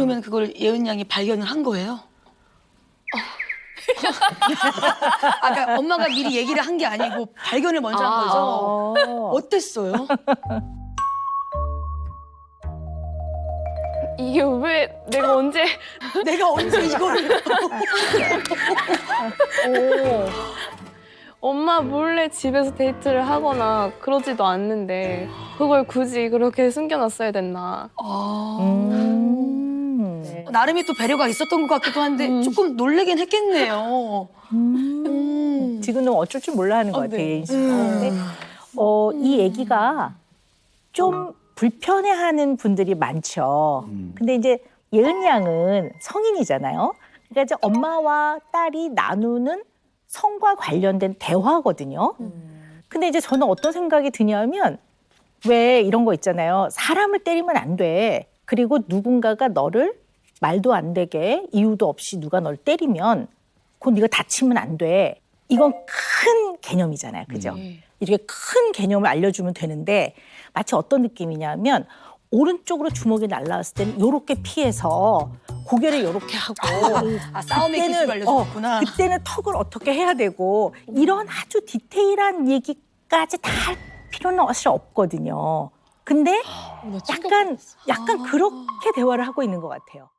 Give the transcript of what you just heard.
그러면 그걸 예은 양이 발견을 한 거예요? 아까 엄마가 미리 얘기를 한 게 아니고 발견을 먼저 한 거죠. 어. 어땠어요? 이게 왜 내가 언제 내가 언제 이거를 엄마 몰래 집에서 데이트를 하거나 그러지도 않는데 그걸 굳이 그렇게 숨겨놨어야 됐나. 아... 음. 네. 나름의 또 배려가 있었던 것 같기도 한데 음. 조금 놀래긴 했겠네요. 음. 음. 지금은 어쩔 줄 몰라 하는 것 어, 같아, 네. 예인 씨가. 음. 근데 어, 이 얘기가 좀 불편해하는 분들이 많죠. 음. 근데 이제 예은 양은 성인이잖아요. 그러니까 이제 엄마와 딸이 나누는 성과 관련된 대화거든요. 근데 이제 저는 어떤 생각이 드냐면 왜 이런 거 있잖아요. 사람을 때리면 안 돼. 그리고 누군가가 너를 말도 안 되게 이유도 없이 누가 널 때리면 그건 네가 다치면 안 돼. 이건 큰 개념이잖아요. 그죠? 이렇게 큰 개념을 알려주면 되는데 마치 어떤 느낌이냐면 오른쪽으로 주먹이 날라왔을 때는 요렇게 피해서 고개를 요렇게 하고 아 싸움의 기술 알려줬구나. 그때는 턱을 어떻게 해야 되고 이런 아주 디테일한 얘기까지 다 할 필요는 사실 없거든요. 근데 약간 약간 그렇게 대화를 하고 있는 것 같아요.